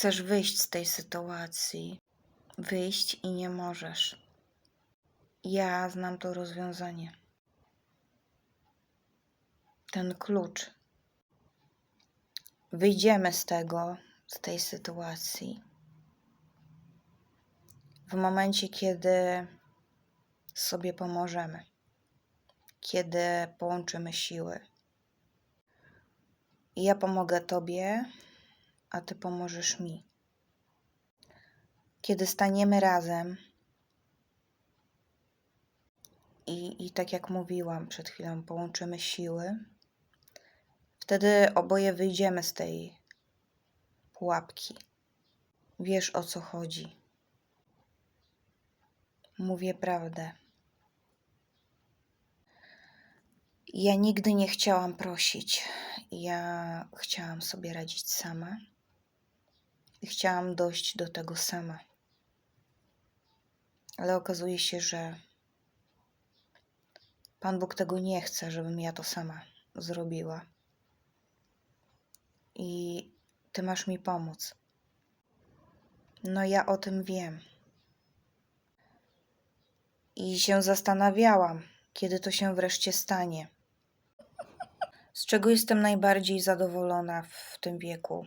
Chcesz wyjść z tej sytuacji, wyjść i nie możesz. Ja znam to rozwiązanie. Ten klucz. Wyjdziemy z tego, z tej sytuacji. W momencie, kiedy sobie pomożemy, kiedy połączymy siły. I ja pomogę Tobie, a Ty pomożesz mi. Kiedy staniemy razem i, i tak jak mówiłam przed chwilą, połączymy siły, wtedy oboje wyjdziemy z tej pułapki. Wiesz o co chodzi. Mówię prawdę. Ja nigdy nie chciałam prosić. Ja chciałam sobie radzić sama. Chciałam dojść do tego sama. Ale okazuje się, że Pan Bóg tego nie chce, żebym ja to sama zrobiła. I Ty masz mi pomóc. No ja o tym wiem. I się zastanawiałam, kiedy to się wreszcie stanie. Z czego jestem najbardziej zadowolona w tym wieku?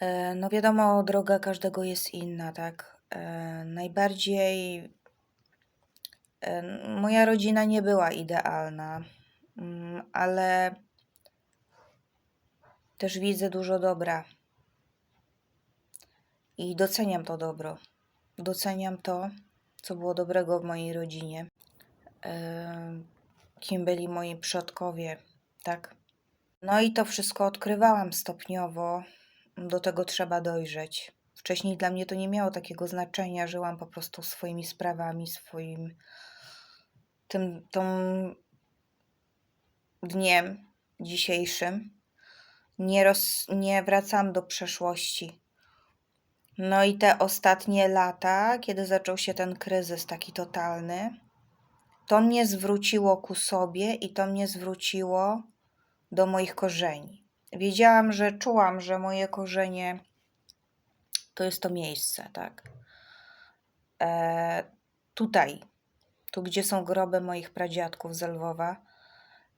E, No wiadomo, droga każdego jest inna, tak? E, Najbardziej e, moja rodzina nie była idealna, mm, ale też widzę dużo dobra i doceniam to dobro. Doceniam to, co było dobrego w mojej rodzinie, kim byli moi przodkowie, tak? No i to wszystko odkrywałam stopniowo. Do tego trzeba dojrzeć. Wcześniej dla mnie to nie miało takiego znaczenia. Żyłam po prostu swoimi sprawami, swoim tym tą dniem dzisiejszym. Nie, roz, nie wracam do przeszłości. No i te ostatnie lata, kiedy zaczął się ten kryzys taki totalny, to mnie zwróciło ku sobie i to mnie zwróciło do moich korzeni. Wiedziałam, że czułam, że moje korzenie to jest to miejsce, tak. E, tutaj, tu gdzie są groby moich pradziadków z Lwowa,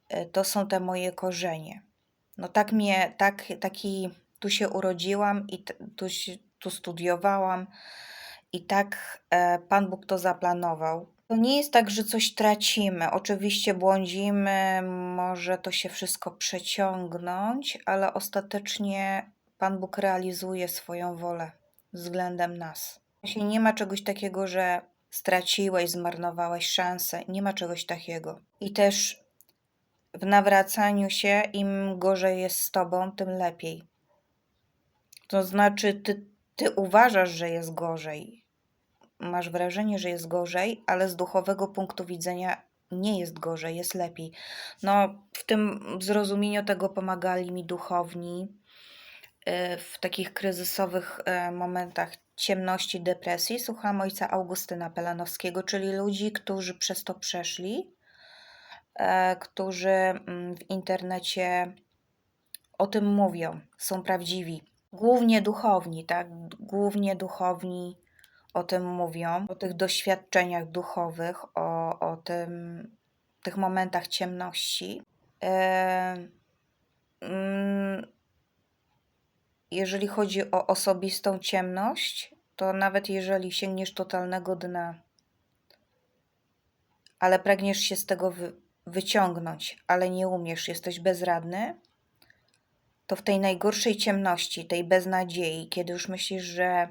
e, to są te moje korzenie. No tak mnie, tak, taki, tu się urodziłam i t, tu, tu studiowałam i tak e, Pan Bóg to zaplanował. To nie jest tak, że coś tracimy. Oczywiście błądzimy, może to się wszystko przeciągnąć, ale ostatecznie Pan Bóg realizuje swoją wolę względem nas. Właśnie nie ma czegoś takiego, że straciłeś, zmarnowałeś szansę. Nie ma czegoś takiego. I też w nawracaniu się, im gorzej jest z tobą, tym lepiej. To znaczy, ty, ty uważasz, że jest gorzej. Masz wrażenie, że jest gorzej, ale z duchowego punktu widzenia nie jest gorzej, jest lepiej. No, w tym zrozumieniu tego pomagali mi duchowni y, w takich kryzysowych e, momentach ciemności, depresji. Słucham ojca Augustyna Pelanowskiego, czyli ludzi, którzy przez to przeszli, e, którzy mm, w internecie o tym mówią, są prawdziwi. Głównie duchowni, tak? Głównie duchowni o tym mówią, o tych doświadczeniach duchowych, o, o tym, tych momentach ciemności. Mm, jeżeli chodzi o osobistą ciemność, to nawet jeżeli sięgniesz totalnego dna, ale pragniesz się z tego wy, wyciągnąć, ale nie umiesz, jesteś bezradny, to w tej najgorszej ciemności, tej beznadziei, kiedy już myślisz, że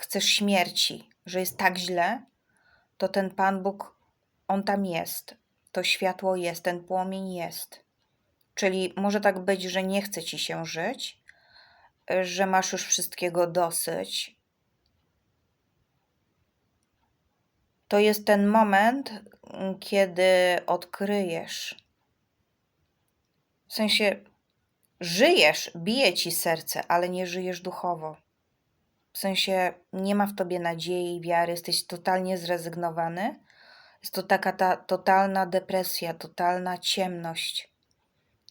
chcesz śmierci, że jest tak źle, to ten Pan Bóg, On tam jest. To światło jest, ten płomień jest. Czyli może tak być, że nie chce ci się żyć, że masz już wszystkiego dosyć. To jest ten moment, kiedy odkryjesz. W sensie żyjesz, bije ci serce, ale nie żyjesz duchowo. W sensie nie ma w tobie nadziei, wiary, jesteś totalnie zrezygnowany. Jest to taka ta totalna depresja, totalna ciemność.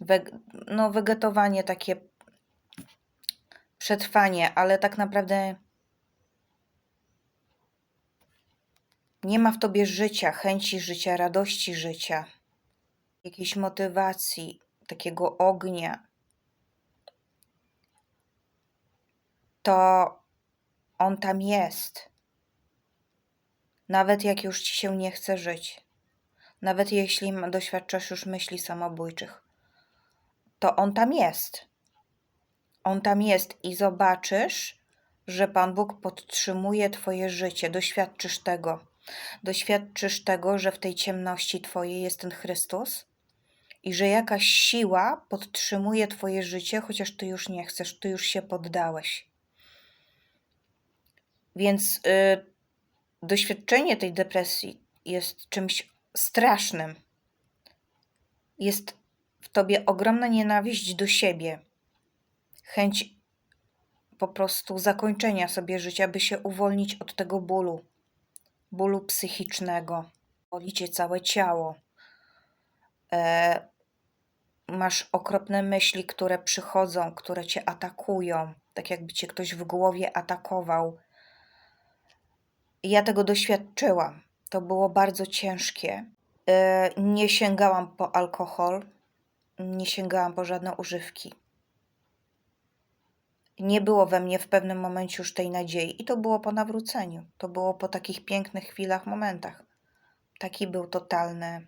Weg- no, wegetowanie takie przetrwanie, ale tak naprawdę nie ma w tobie życia, chęci życia, radości życia, jakiejś motywacji, takiego ognia, to on tam jest. Nawet jak już ci się nie chce żyć, nawet jeśli doświadczasz już myśli samobójczych, to on tam jest. On tam jest i zobaczysz, że Pan Bóg podtrzymuje Twoje życie, doświadczysz tego. Doświadczysz tego, że w tej ciemności Twojej jest ten Chrystus i że jakaś siła podtrzymuje Twoje życie, chociaż Ty już nie chcesz, Ty już się poddałeś. Więc y, doświadczenie tej depresji jest czymś strasznym. Jest w Tobie ogromna nienawiść do siebie, chęć po prostu zakończenia sobie życia, by się uwolnić od tego bólu, bólu psychicznego. Boli cię całe ciało. E, masz okropne myśli, które przychodzą, które cię atakują, tak jakby cię ktoś w głowie atakował. Ja tego doświadczyłam. To było bardzo ciężkie. E, nie sięgałam po alkohol, nie sięgałam po żadne używki. Nie było we mnie w pewnym momencie już tej nadziei, i to było po nawróceniu. To było po takich pięknych chwilach, momentach. Taki był totalny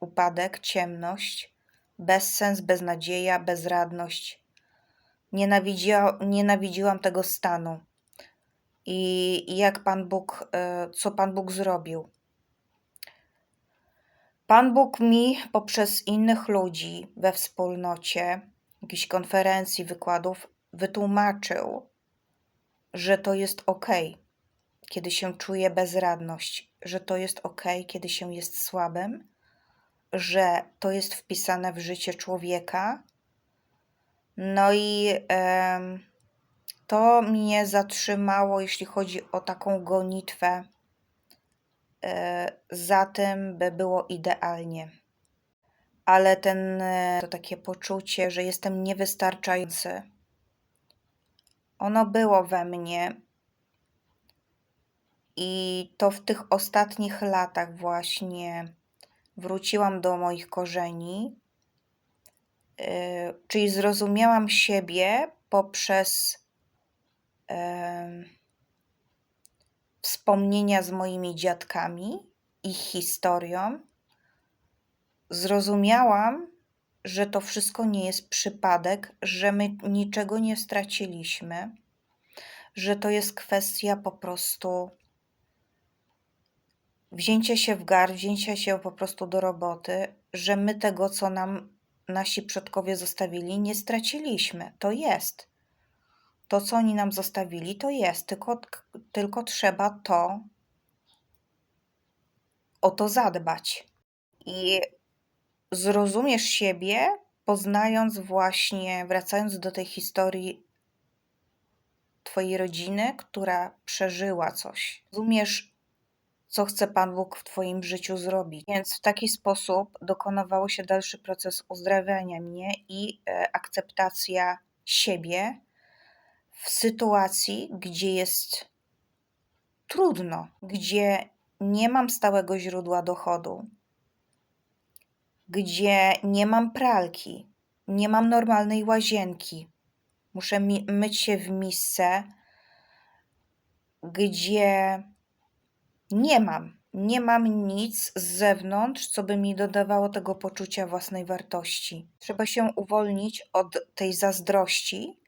upadek, ciemność, bezsens, beznadzieja, bezradność. Nienawidzia, nienawidziłam tego stanu. I, jak Pan Bóg, e, co Pan Bóg zrobił? Pan Bóg mi poprzez innych ludzi we wspólnocie, jakichś konferencji, wykładów, wytłumaczył, że to jest ok, kiedy się czuje bezradność, że to jest ok, kiedy się jest słabym, że to jest wpisane w życie człowieka. No i em, to mnie zatrzymało, jeśli chodzi o taką gonitwę e, za tym, by było idealnie. Ale ten, e, to takie poczucie, że jestem niewystarczający, ono było we mnie. I to w tych ostatnich latach właśnie wróciłam do moich korzeni, yy, czyli zrozumiałam siebie poprzez wspomnienia z moimi dziadkami, ich historią. Zrozumiałam, że to wszystko nie jest przypadek, że my niczego nie straciliśmy, że to jest kwestia po prostu wzięcia się w gar, wzięcia się po prostu do roboty, że my tego, co nam nasi przodkowie zostawili, nie straciliśmy. To jest. To, co oni nam zostawili, to jest, tylko, tylko trzeba to o to zadbać. I zrozumiesz siebie, poznając właśnie, wracając do tej historii Twojej rodziny, która przeżyła coś. Rozumiesz, co chce Pan Bóg w Twoim życiu zrobić. Więc w taki sposób dokonywało się dalszy proces uzdrawiania mnie i e, akceptacja siebie w sytuacji, gdzie jest trudno, gdzie nie mam stałego źródła dochodu, gdzie nie mam pralki, nie mam normalnej łazienki. Muszę mi- myć się w misce, gdzie nie mam, nie mam nic z zewnątrz, co by mi dodawało tego poczucia własnej wartości. Trzeba się uwolnić od tej zazdrości,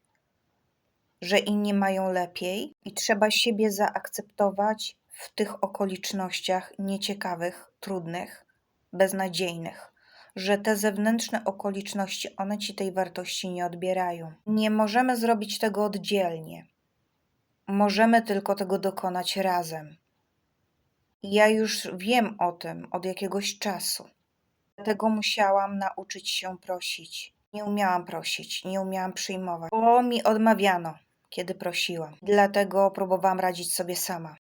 że inni mają lepiej, i trzeba siebie zaakceptować w tych okolicznościach nieciekawych, trudnych, beznadziejnych że te zewnętrzne okoliczności, one ci tej wartości nie odbierają. Nie możemy zrobić tego oddzielnie. Możemy tylko tego dokonać razem. Ja już wiem o tym od jakiegoś czasu. Dlatego musiałam nauczyć się prosić. Nie umiałam prosić, nie umiałam przyjmować, bo mi odmawiano, kiedy prosiłam. Dlatego próbowałam radzić sobie sama.